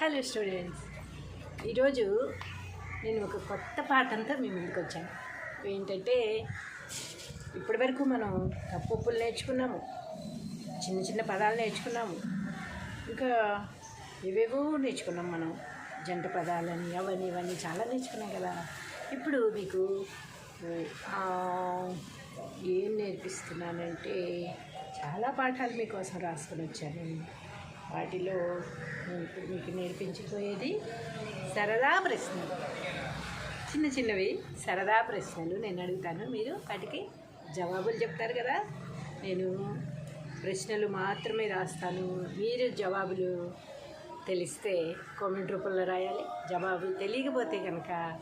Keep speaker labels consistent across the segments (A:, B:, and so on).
A: Hello students. ఈరోజు నేను ఒక కొత్త పాఠంతో మీ ముందుకు వచ్చాను. ఏంటంటే ఇప్పటివరకు మనం తప్పుప్పులు నేర్చుకున్నాము చిన్న చిన్న పదాలు నేర్చుకున్నాము ఇంకా ఇవేవో నేర్చుకున్నాం మనం. జంట పదాలని అవన్నీ ఇవన్నీ చాలా నేర్చుకున్నాం కదా. ఇప్పుడు మీకు ఏం నేర్పిస్తున్నానంటే చాలా పాఠాలు మీకోసం రాసుకొని వచ్చాను. వాటిలో ఇప్పుడు మీకు నేర్పించిపోయేది సరదా ప్రశ్నలు. చిన్న చిన్నవి సరదా ప్రశ్నలు నేను అడుగుతాను. మీరు వాటికి జవాబులు చెప్తారు కదా. నేను ప్రశ్నలు మాత్రమే రాస్తాను. మీరు జవాబులు తెలిస్తే కామెంట్ రూపంలో రాయాలి. జవాబులు తెలియకపోతే కనుక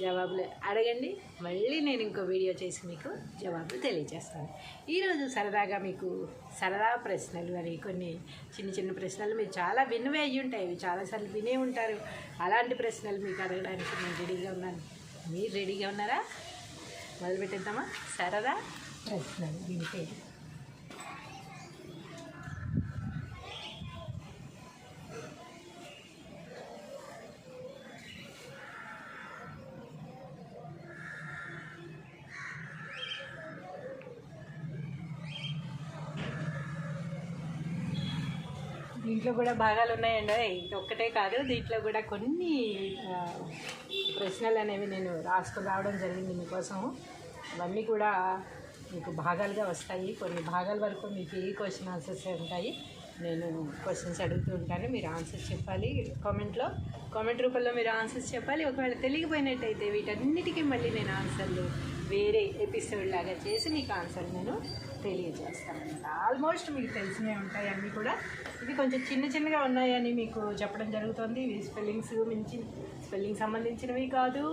A: జవాబులు. అడగండి మళ్ళీ నేను ఇంకో వీడియో చేసి మీకు జవాబులు తెలియజేస్తాను. ఈరోజు సరదాగా మీకు సరదా ప్రశ్నలు అని కొన్ని చిన్న చిన్న ప్రశ్నలు మీరు చాలా విన్నవే అయ్యి ఉంటాయి. ఇవి చాలాసార్లు వినే ఉంటారు. అలాంటి ప్రశ్నలు మీకు అడగడానికి నేను రెడీగా ఉన్నాను. మీరు రెడీగా ఉన్నారా? మొదలుపెట్టేద్దామా? సరదా ప్రశ్నలు దీని పేరు దీంట్లో కూడా భాగాలు ఉన్నాయండి ఇది ఒక్కటే కాదు దీంట్లో కూడా కొన్ని ప్రశ్నలు అనేవి నేను రాసుకుని రావడం జరిగింది మీకోసం అవన్నీ కూడా మీకు భాగాలుగా వస్తాయి. కొన్ని భాగాల వరకు మీకు ఏ క్వశ్చన్ ఆన్సర్స్ ఉంటాయి నేను క్వశ్చన్స్ అడుగుతూ ఉంటాను. మీరు ఆన్సర్స్ చెప్పాలి కామెంట్లో కామెంట్ రూపంలో మీరు ఆన్సర్స్ చెప్పాలి. ఒకవేళ తెలియకపోయినట్టయితే వీటన్నిటికీ మళ్ళీ నేను ఆన్సర్లు వేరే ఎపిసోడ్ లాగా చేసి మీకు ఆన్సర్ నేను తెలియజేస్తాను. ఆల్మోస్ట్ మీకు తెలిసినవి ఉంటాయి అన్నీ కూడా. ఇది కొంచెం చిన్న చిన్నగా ఉన్నాయని మీకు చెప్పడం జరుగుతుంది. ఇవి స్పెల్లింగ్స్ మించి స్పెల్లింగ్ సంబంధించినవి కాదు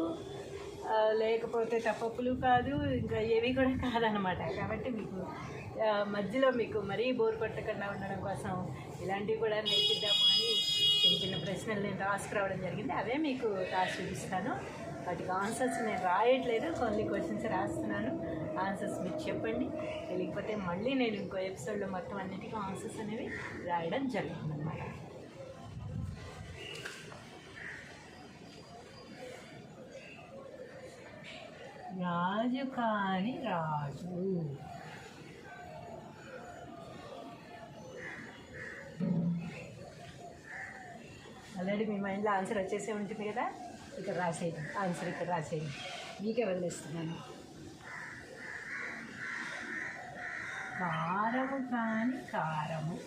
A: లేకపోతే తప్పప్పులు కాదు ఇంకా ఏవి కూడా కాదనమాట కాబట్టి మీకు మధ్యలో మీకు మరీ బోర్ కొట్టకుండా ఉండడం కోసం ఇలాంటివి కూడా నేర్పిద్దాము అని చిన్న చిన్న ప్రశ్నలు నేను రాసుకురావడం జరిగింది. అవే మీకు రాసి చూపిస్తాను. వాటికి ఆన్సర్స్ నేను రాయట్లేదు కొన్ని క్వశ్చన్స్ రాస్తున్నాను. ఆన్సర్స్ మీరు చెప్పండి. లేకపోతే మళ్ళీ నేను ఇంకో ఎపిసోడ్లో మొత్తం అన్నిటికీ ఆన్సర్స్ అనేవి రాయడం జరుగుతుందన్నమాట. రాజు కాని రాజు. ఆల్రెడీ మీ మైండ్లో ఆన్సర్ వచ్చేసే ఉంటుంది కదా? ఇక్కడ రాసేయండి. ఆన్సర్ ఇక్కడ రాసేయండి. మీకే వదిలేస్తున్నాను కారము కాని కారము.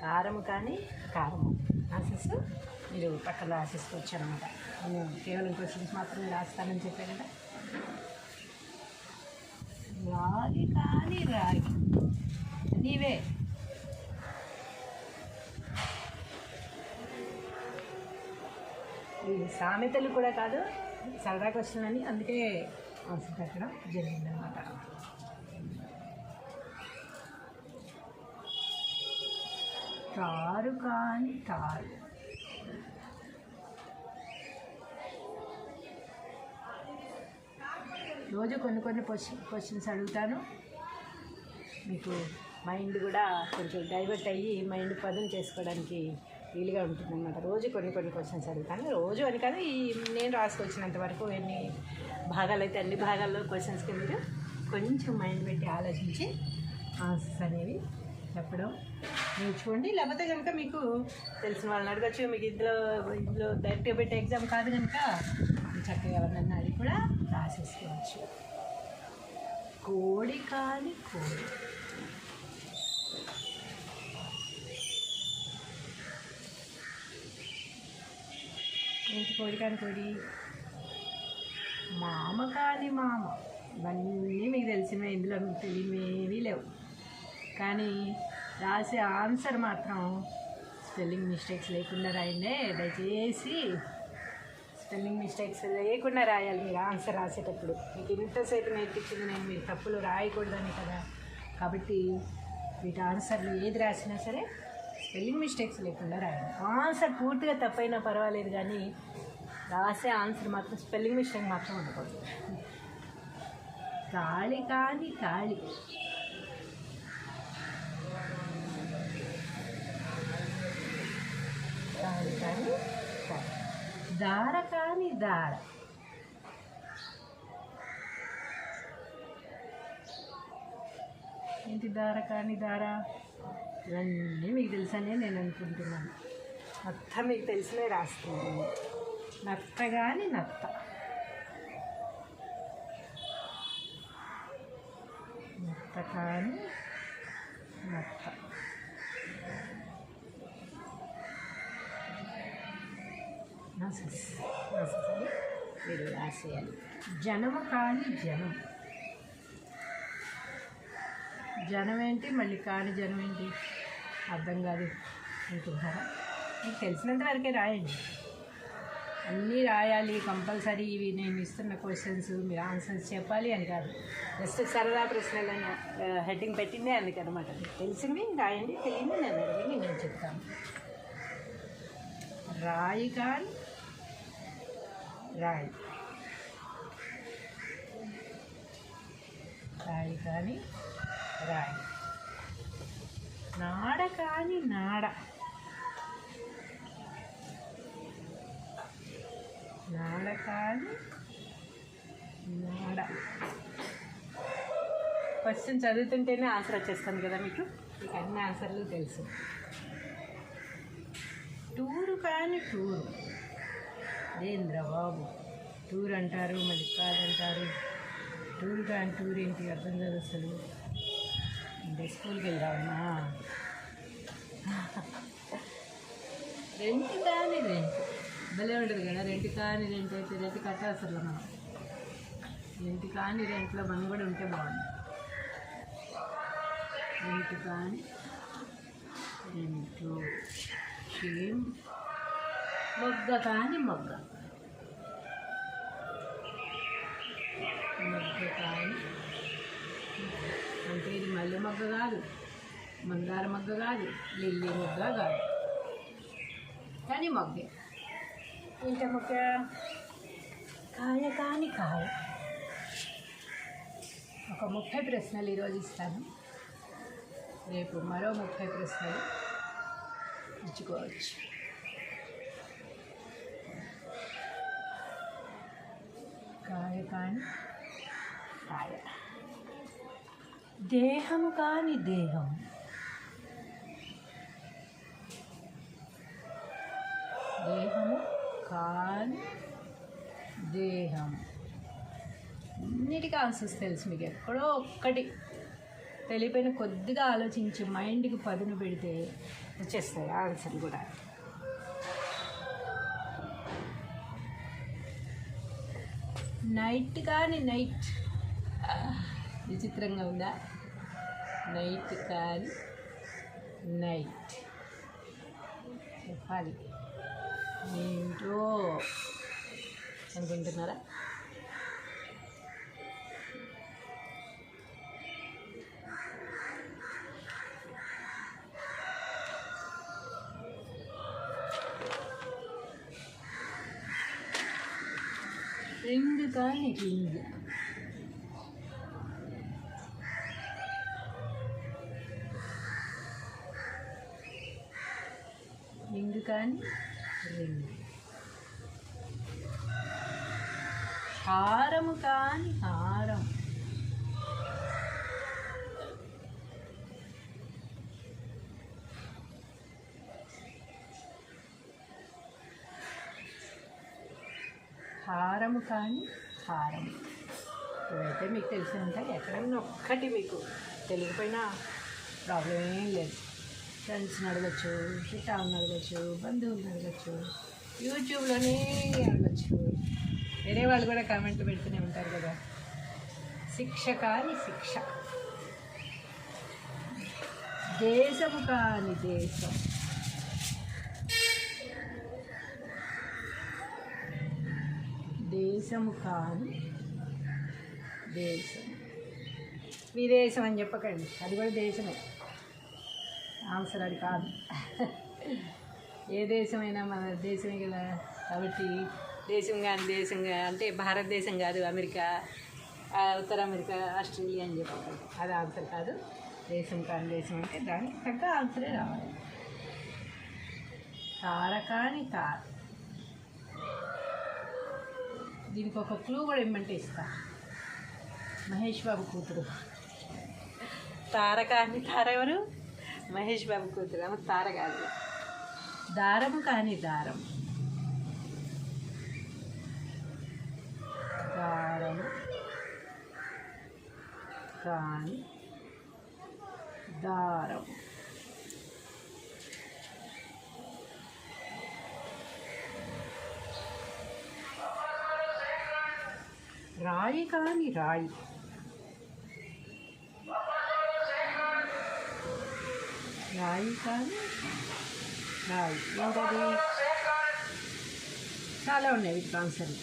A: కారము కానీ కారము. ఆన్సర్స్ మీరు పక్కన రాసేసుకోవచ్చు అనమాట నేను కేవలం క్వశ్చన్స్ మాత్రమే రాస్తానని చెప్పాను కదా. రాగి కానీ రాగి నీవే. సామెతలు కూడా కాదు సరదా క్వశ్చన్ అని అందుకే పెట్టడం జరిగిందనమాట తారు కాని తారు. రోజు కొన్ని కొన్ని క్వశ్చన్ క్వశ్చన్స్ అడుగుతాను. మీకు మైండ్ కూడా కొంచెం డైవర్ట్ అయ్యి మైండ్ పదును చేసుకోవడానికి వీలుగా ఉంటుందన్నమాట. రోజు కొన్ని కొన్ని క్వశ్చన్స్ అడుగుతాను. రోజు అని కాదు ఈ నేను రాసుకొచ్చినంత వరకు ఎన్ని భాగాలు అయితే అన్ని భాగాల్లో క్వశ్చన్స్కి మీరు కొంచెం మైండ్ పెట్టి ఆలోచించి ఆన్సర్స్ అనేవి చెప్పడం నేర్చుకోండి. లేకపోతే కనుక మీకు తెలిసిన వాళ్ళని అడగచ్చు. మీకు ఇందులో ఇందులో డైరెక్ట్గా పెట్టే ఎగ్జామ్ కాదు కనుక చక్కగా ఎవరినన్నా అది కూడా రాసేసుకోవచ్చు. కోడి కాని కోడి. ఏంటి కోడి కాని కోడి? మామ కాని మామ. ఇవన్నీ మీకు తెలిసినవి ఇందులో మీకు తెలియమేవి లేవు. కానీ రాసే ఆన్సర్ మాత్రం స్పెల్లింగ్ మిస్టేక్స్ లేకుండా రాయండి. దయచేసి స్పెల్లింగ్ మిస్టేక్స్ లేకుండా రాయాలి మీరు ఆన్సర్ రాసేటప్పుడు. మీకు ఇంతసేపు నేర్పించింది నేను మీరు తప్పులు రాయకూడదని కదా. కాబట్టి వీటి ఆన్సర్లు ఏది రాసినా సరే స్పెల్లింగ్ మిస్టేక్స్ లేకుండా రాయాలి. ఆన్సర్ పూర్తిగా తప్పైనా పర్వాలేదు కానీ రాసే ఆన్సర్ మాత్రం స్పెల్లింగ్ మిస్టేక్ మాత్రం ఉండకూడదు. కాళి కాని కాళి కాళి కానీ దార కాని దార. ఏంటి దార కాని దార? ఇవన్నీ మీకు తెలుసనే నేను అనుకుంటున్నాను. మొత్తం మీకు తెలిసినే రాస్తున్నాను నత్త కానీ నత్త. నత్త కానీ నత్త. నసస్ నసస్ అని మీరు రాసేయాలి జనము కాని జనం జనం ఏంటి మళ్ళీ కాని జనం ఏంటి అర్థం కాదు అనుకుంటారా మీకు తెలిసినంత వరకే రాయండి అన్నీ రాయాలి కంపల్సరీ ఇవి నేను ఇస్తున్న క్వశ్చన్స్ మీరు ఆన్సర్స్ చెప్పాలి అని కాదు జస్ట్ సరదా ప్రశ్నలని హెడ్డింగ్ పెట్టిందే అందుకనమాట తెలిసింది రాయండి తెలియని నేను అడిగింది నేను చెప్తాను రాయి కానీ రాయి రాయి కానీ రాయి నాడ కానీ నాడ. నాడ కానీ నాడ. క్వశ్చన్ చదువుతుంటేనే ఆన్సర్ వచ్చేస్తాను కదా మీకు? మీకు అన్ని ఆన్సర్లు తెలుసు. టూరు కానీ టూరు. ఏంద్రా బాబు టూర్ అంటారు మళ్ళీ కాదంటారు? టూర్ కానీ టూర్ ఏంటి అర్థం కాదు అసలు. అంటే స్కూల్కి వెళ్దామా రెంట్ కానీ రెంట్. భలే ఉంటుంది కదా రెంట్ కానీ రెంట్ అయితే రెంట్ కట్టేస్తారు మనం. రెంట్ కానీ రెంట్లో మనం కూడా ఉంటే బాగుంది రెంట్ కానీ రెంటు. సేమ్ మొగ్గ కానీ మొగ్గ. మొగ్గ కానీ అంటే ఇది మల్లె మొగ్గ కాదు మందార మొగ్గ కాదు లిల్లీ మొగ్గ కాదు. కానీ మొగ్గే. ఇంత మొగ్గ? కాయ కాని కాయ. ఒక ముప్పై ప్రశ్నలు ఈరోజు ఇస్తాను. రేపు మరో ముప్పై ప్రశ్నలు ఇచ్చుకోవచ్చు కాయ కాని కాయ దేహము కాని దేహం దేహము కాని దేహం అన్నిటికీ ఆన్సర్స్ తెలుసు మీకు. ఎక్కడో ఒక్కటి తెలియపోయిన కొద్దిగా ఆలోచించి మైండ్కి పదును పెడితే వచ్చేస్తాయి ఆన్సర్ కూడా. నైట్ కానీ నైట్ ah, విచిత్రంగా ఉందా? నైట్ కానీ నైట్ చెప్పాలి. ఏంటో అనుకుంటున్నారా? කරන්නේ කියන්නේ. ලිංග කරන්නේ ලිංග. හාරම කරන්නේ හාරම. හාරම කරන්නේ కారం హారం ఇవైతే మీకు తెలిసి ఉంటాయి ఎక్కడైనా ఒక్కటి మీకు తెలియకపోయినా ప్రాబ్లం ఏం లేదు. ఫ్రెండ్స్ని అడగచ్చు చుట్టాలను అడగచ్చు బంధువులను అడగచ్చు యూట్యూబ్లోనే అడగచ్చు వేరే వాళ్ళు కూడా కామెంట్లు పెడుతూనే ఉంటారు కదా. శిక్ష కాని శిక్ష. దేశము కాని దేశం. దేశము కాదు దేశం. విదేశం అని చెప్పకండి అది కూడా దేశమే. ఆన్సర్ అది కాదు. ఏ దేశమైనా మన దేశమే కదా. కాబట్టి దేశం కానీ దేశం అంటే భారతదేశం కాదు అమెరికా ఉత్తర అమెరికా ఆస్ట్రేలియా అని చెప్పాలి అది ఆన్సర్ కాదు. దేశం కాని దేశం అంటే దానికి తగ్గ ఆన్సరే రావాలి. తారకాని తార. దీనికి ఒక క్లూ కూడా ఇమ్మంటే ఇస్తా. మహేష్ బాబు కూతురు. తారక అని తార ఎవరు? మహేష్ బాబు కూతురు. ఆమె తార కాదు. దారం కాని దారం. దారం కాని దారం. రాయి కాని రాయి. రాయి కాని రాయి. ఏంటది? చాలా ఉన్నాయి వీటికి ఆన్సర్లు.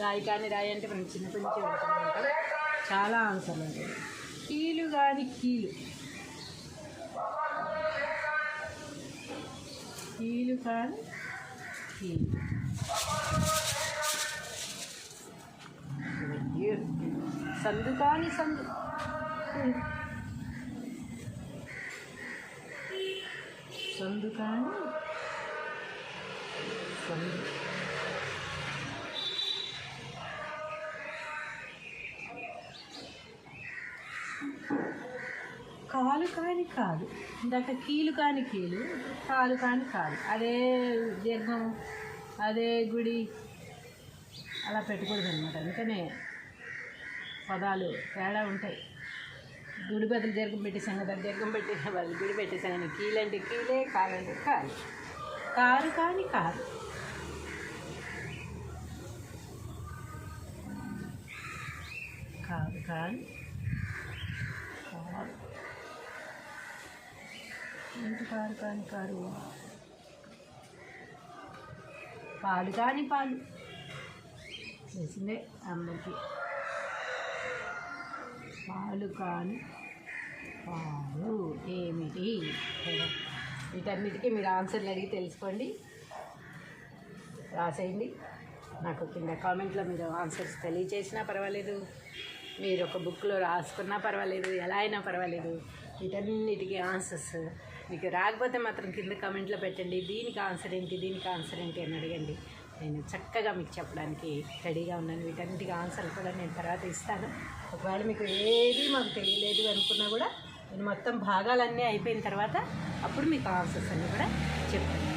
A: రాయి కాని రాయి అంటే మనం చిన్నప్పటి నుంచి వెళ్తున్నాం కదా. చాలా ఆన్సర్లు ఉంటాయి. కీలు కాని కీలు. కీలు కాని కీలు. సందు కానీ సందు. సందు కానీ సందు. కాలు కాని కాదు ఇందాక కీలు కాని కీలు కాలు కాని కాదు అదే దీర్ఘం అదే గుడి. అలా పెట్టకూడదు అనమాట అందుకనే పదాలు తేడా ఉంటాయి. గుడి బదులు దీర్ఘం పెట్టేసాం కదా దీర్ఘం వాళ్ళు గుడి పెట్టేసాను కీలంటే కీలే కాలంటే కాలు. కారు కాని కారు. కారు కాని కారు. ఏంటి కారు కాని కారు? పాలు కాని పాలు. తెలిసిందే అందరికీ. పాలు కాని పాలు ఏమిటి? వీటన్నిటికీ మీరు ఆన్సర్లు అడిగి తెలుసుకోండి. రాసేయండి. నాకు కింద కామెంట్లో మీరు ఆన్సర్స్ తెలియచేసినా పర్వాలేదు. మీరు ఒక బుక్లో రాసుకున్నా పర్వాలేదు. ఎలా అయినా పర్వాలేదు. వీటన్నిటికీ ఆన్సర్స్ మీకు రాకపోతే మాత్రం కింద కామెంట్లో పెట్టండి. దీనికి ఆన్సర్ ఏంటి? దీనికి ఆన్సర్ ఏంటి? అని అడగండి. నేను చక్కగా మీకు చెప్పడానికి రెడీగా ఉన్నాను. వీటన్నిటికీ ఆన్సర్ కూడా నేను తర్వాత ఇస్తాను. ఒకవేళ మీకు ఏది మాకు తెలియలేదు అనుకున్నా కూడా నేను మొత్తం భాగాలన్నీ అయిపోయిన తర్వాత అప్పుడు మీకు ఆన్సర్స్ అన్నీ కూడా చెప్తాను.